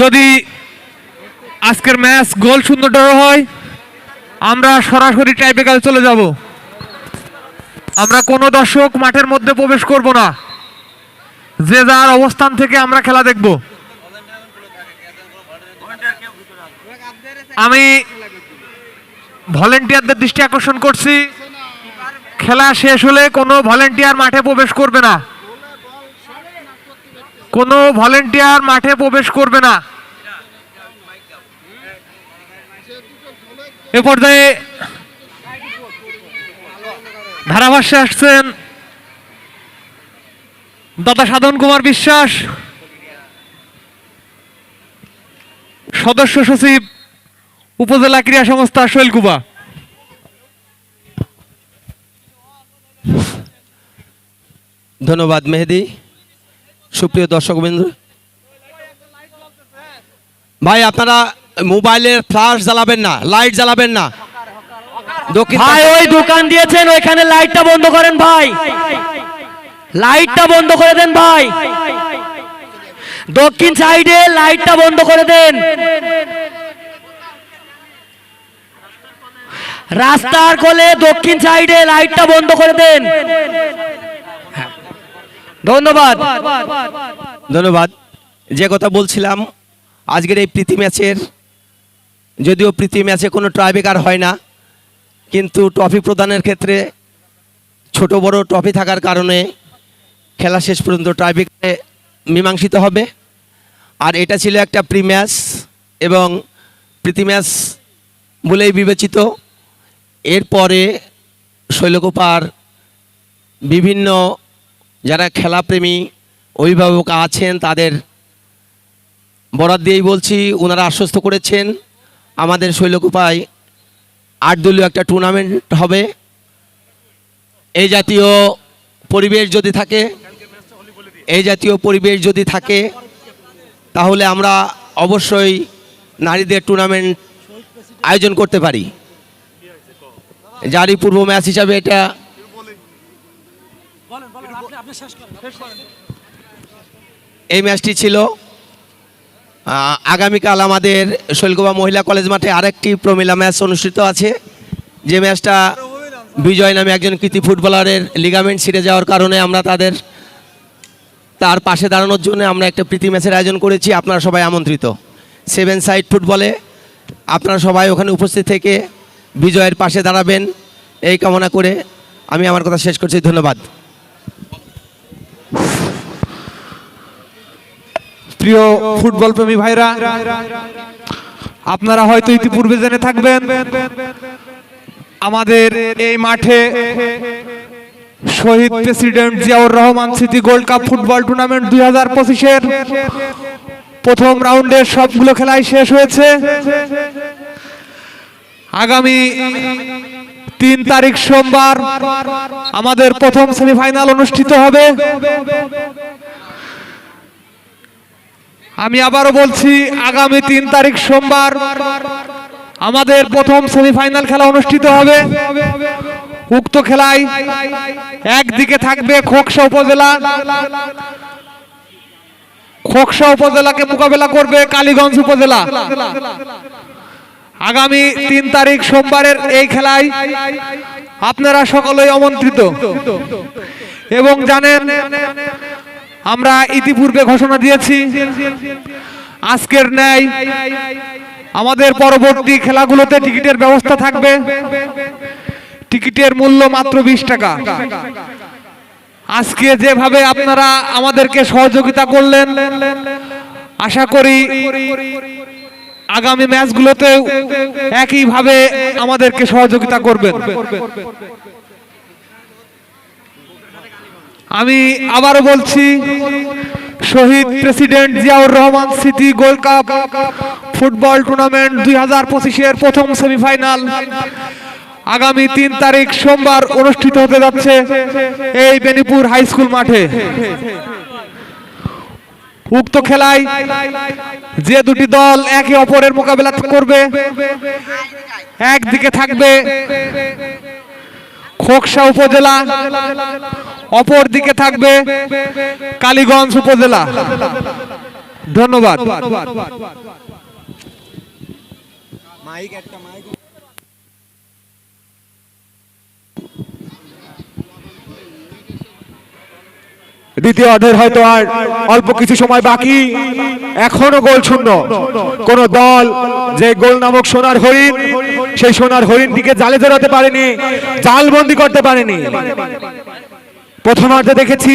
যদি আজকের ম্যাচ গোল শূন্য ড্র হয়, আমরা সরাসরি টাইব্রেকারে চলে যাব। আমরা কোনো দর্শক মাঠের মধ্যে প্রবেশ করব না। যে যার অবস্থান থেকে আমরা খেলা দেখব। আমি ভলেন্টিয়ারদের দৃষ্টি আকর্ষণ করছি। খেলা শেষ হলে কোনো ভলেন্টিয়ার মাঠে প্রবেশ করবে না। কোনো ভলেন্টিয়ার মাঠে প্রবেশ করবে না। এ পর্যায়ে ধারাভাষ্যে আসছেন দাদা সাধন কুমার বিশ্বাস, সদস্য সচিব উপজেলা ক্রীড়া সংস্থা শৈলকুবা। ধন্যবাদ মেহেদি। সুপ্রিয় দর্শকবৃন্দ ভাই আপনারা মোবাইলের ফ্ল্যাশ জ্বালাবেন না লাইট জ্বালাবেন না। ভাই ওই দোকান দিয়েছেন ওইখানে লাইটটা বন্ধ করেন ভাই। লাইটটা বন্ধ করে দেন ভাই। দক্ষিণ সাইডে লাইটটা বন্ধ করে দেন। রাস্তার কোলে দক্ষিণ সাইডে লাইটটা বন্ধ করে দেন। ধন্যবাদ। ধন্যবাদ। যে কথা বলছিলাম, আজকের এই প্রীতি ম্যাচের, যদিও প্রীতি ম্যাচে কোনো ট্রাইবেকার হয় না, কিন্তু ট্রফি প্রদানের ক্ষেত্রে ছোট বড় ট্রফি থাকার কারণে খেলা শেষ পর্যন্ত ট্রাইবেকারে মীমাংসিত হবে। আর এটা ছিল একটা প্রি ম্যাচ এবং প্রীতি ম্যাচ বলেই বিবেচিত। এরপরে শৈলকুপার বিভিন্ন যারা খেলাপ্রেমী অভিভাবক আছেন, তাদের বরাদ দিয়েই বলছি, ওনারা আশ্বস্ত করেছেন, আমাদের শৈলকুপায় আট দলীয় একটা টুর্নামেন্ট হবে। এই জাতীয় পরিবেশ যদি থাকে, এই জাতীয় পরিবেশ যদি থাকে, তাহলে আমরা অবশ্যই নারীদের টুর্নামেন্ট আয়োজন করতে পারি। যারই পূর্ব ম্যাচ হিসাবে এটা এই ম্যাচটি ছিল আগামীকাল আমাদের শৈলকুপা মহিলা কলেজ মাঠে আরেকটি প্রমিলা ম্যাচ অনুষ্ঠিত আছে। যে ম্যাচটা বিজয় নামে একজন কৃতি ফুটবলারের লিগামেন্ট ছিঁড়ে যাওয়ার কারণে আমরা তাদের তার পাশে দাঁড়ানোর জন্য আমরা একটা প্রীতি ম্যাচের আয়োজন করেছি। আপনারা সবাই আমন্ত্রিত। সেভেন সাইড ফুটবলে আপনারা সবাই ওখানে উপস্থিত থেকে বিজয়ের পাশে দাঁড়াবেন। এই কামনা করে আমি আমার কথা শেষ করছি। ধন্যবাদ। প্রিয় ফুটবল প্রেমী ভাইরা, আপনারা হয়তো ইতিপূর্বে জেনে থাকবেন, আমাদের এই মাঠে শহীদ প্রেসিডেন্ট জিয়াউর রহমান স্মৃতি গোল্ড কাপ ফুটবল টুর্নামেন্ট দুই হাজার পঁচিশের প্রথম রাউন্ডের সবগুলো খেলাই শেষ হয়েছে। আগামী তিন তারিখ সোমবার আমাদের প্রথম সেমিফাইনাল অনুষ্ঠিত হবে। আমি আবারও বলছি, আগামী তিন তারিখ সোমবার আমাদের প্রথম সেমিফাইনাল খেলা অনুষ্ঠিত হবে। উক্ত খেলায় একদিকে থাকবে খোকসা উপজেলা। খোকসা উপজেলাকে মোকাবেলা করবে কালীগঞ্জ উপজেলা। আগামী তিন তারিখ সোমবারের এই খেলায় আপনারা সকলেই আমন্ত্রিত। এবং জানেন আমরা ইতিপূর্বে ঘোষণা দিয়েছি। আজকের ন্যায় আমাদের পরবর্তী খেলাগুলোতে টিকিটের ব্যবস্থা থাকবে। টিকিটের মূল্য মাত্র বিশ টাকা। আজকে যেভাবে আপনারা আমাদেরকে সহযোগিতা করলেন, আশা করি আগামী ম্যাচগুলোতেও একইভাবে আমাদেরকে সহযোগিতা করবেন। আমি আবারও বলছি, Shaheed president Ziaur Rahman city gold cup football tournament দুই হাজার পঁচিশের প্রথম সেমিফাইনাল আগামী তিন তারিখ সোমবার অনুষ্ঠিত হতে যাচ্ছে এই বেনিপুর হাই স্কুল মাঠে। উক্ত খেলায় যে দুটি দল একে অপরের মোকাবেলা করবে, একদিকে থাকবে খোকসা উপজেলা অপর দিকে থাকবে কালীগঞ্জ উপজেলা। ধন্যবাদ। দ্বিতীয় অর্ধের হয়তো আর অল্প কিছু সময় বাকি। এখনও গোল শূন্য। কোন দল যে গোল নামক সোনার হরিণ সেই সোনার হরিণটিকে জালে জড়াতে পারেনি জাল বন্দি করতে পারেনি। প্রথমার্ধে দেখেছি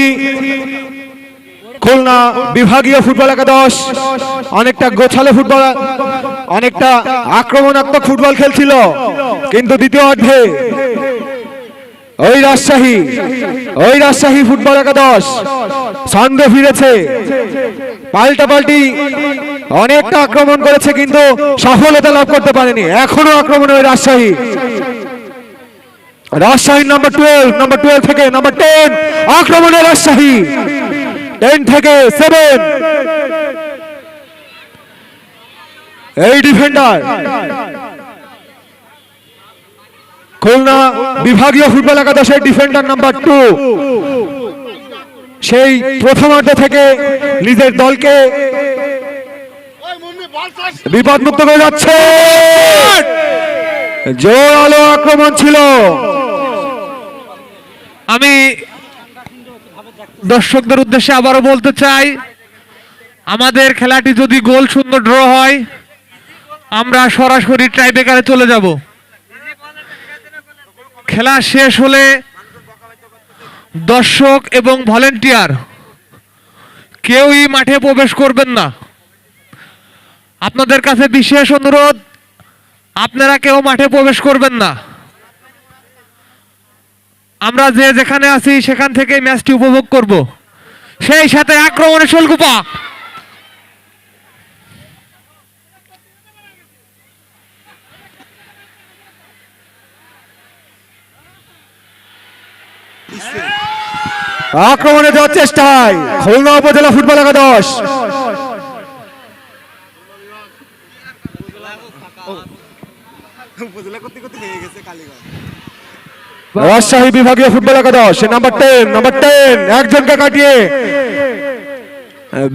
খুলনা বিভাগীয় ফুটবল একাদশ, অনেকটা গোছালো ফুটবল, অনেকটা আক্রমণাত্মক ফুটবল খেলছিল, কিন্তু দ্বিতীয় অর্ধে ওই রাজশাহী ওই রাজশাহী ফুটবল একাদশ, ছন্দে ফিরেছে। পাল্টা পাল্টি অনেকটা আক্রমণ করেছে কিন্তু সফলতা লাভ করতে পারেনি। এখনও আক্রমণ ওই Rajshahi. Rajshahi number twelve number twelve থেকে নাম্বার টেন আক্রমণে রাজশাহী। টেন থেকে সেভেন এই ডিফেন্ডার খুলনা বিভাগীয় ফুটবল একাদশের ডিফেন্ডার নাম্বার টু সেই প্রথমার্ধ থেকে নিজের দলকে বিপদমুক্ত করে যাচ্ছে। জোরালো আক্রমণ ছিল। আমি দর্শকদের উদ্দেশ্যে আবারও বলতে চাই, আমাদের খেলাটি যদি গোল সুন্দর ড্র হয়, আমরা সরাসরি ট্রাইবেকারে চলে যাব। খেলা শেষ হলে দর্শক এবং ভলেন্টিয়ার কেউই মাঠে প্রবেশ করবেন না। আপনাদের কাছে বিশেষ অনুরোধ, আপনারা কেউ মাঠে প্রবেশ করবেন না। আমরা যে যেখানে আছি সেখান থেকে ম্যাচটি উপভোগ করব। সেই সাথে আক্রমণে শোলকুপা আক্রমণে যাওয়ার চেষ্টায় খুলনা উপজেলা ফুটবল একাদশ। রাজশাহী বিভাগীয় ফুটবল একাদশ নাম্বার টেন নাম্বার টেন একজনকে কাটিয়ে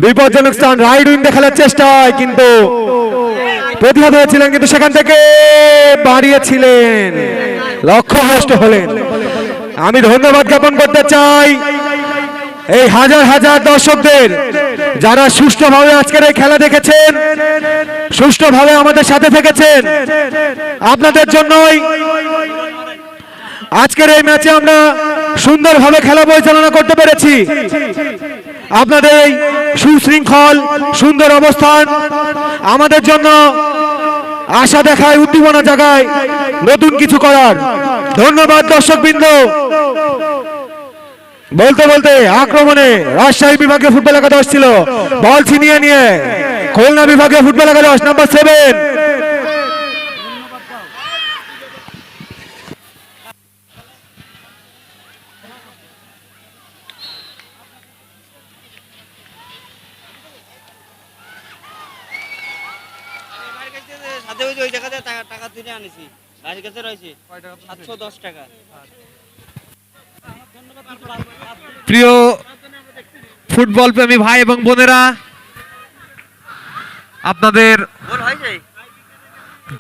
বিপজ্জনক স্থান রাইট উইন্ডে খেলার চেষ্টায় কিন্তু প্রতিহত হয়েছিলেন কিন্তু সেখান থেকে বাড়িয়েছিলেন। লক্ষ্যভ্রষ্ট হলেন। আমি ধন্যবাদ জ্ঞাপন করতে চাই এই হাজার হাজার দর্শকদের। যারা সুষ্ঠুভাবে আজকের এই খেলা দেখেছেন, সুষ্ঠুভাবে আমাদের সাথে থেকেছেন, আপনাদের জন্যই আজকের এই ম্যাচে আমরা সুন্দরভাবে খেলা পরিচালনা করতে পেরেছি। আপনাদের এই সুশৃঙ্খল, সুন্দর অবস্থান আমাদের জন্য আশা দেখায়, উদ্দীপনা জাগায় নতুন কিছু করার। ধন্যবাদ দর্শকবৃন্দ। বলতে বলতে আক্রমণে রাজশাহী বিভাগীয় ফুটবল একাদশ ছিল। বল ছিনিয়ে নিয়ে খুলনা বিভাগীয় ফুটবল একাদশ নাম্বার সেভেন টাকা তুলে আনিছি। বাড়ির কাছে রয়েছে। সাতশো দশ টাকা। প্রিয় ফুটবল প্রেমী ভাই এবং বোনেরা, আপনাদের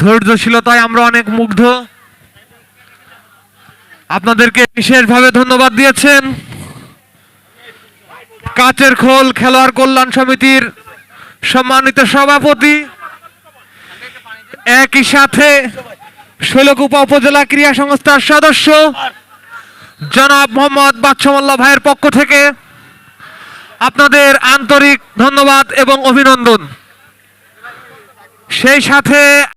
ধৈর্যশীলতায় আমরা অনেক মুগ্ধ। আপনাদেরকে বিশেষভাবে ধন্যবাদ দিয়েছেন। কাচের খোল খেলোয়াড় কল্যাণ সমিতির সম্মানিত সভাপতি। একই সাথে শৈলকুপা উপজেলা ক্রীড়া সংস্থার সদস্য জনাব মোহাম্মদ বাদশামল্লা ভাইয়ের পক্ষ থেকে আপনাদের আন্তরিক ধন্যবাদ এবং অভিনন্দন। সেই সাথে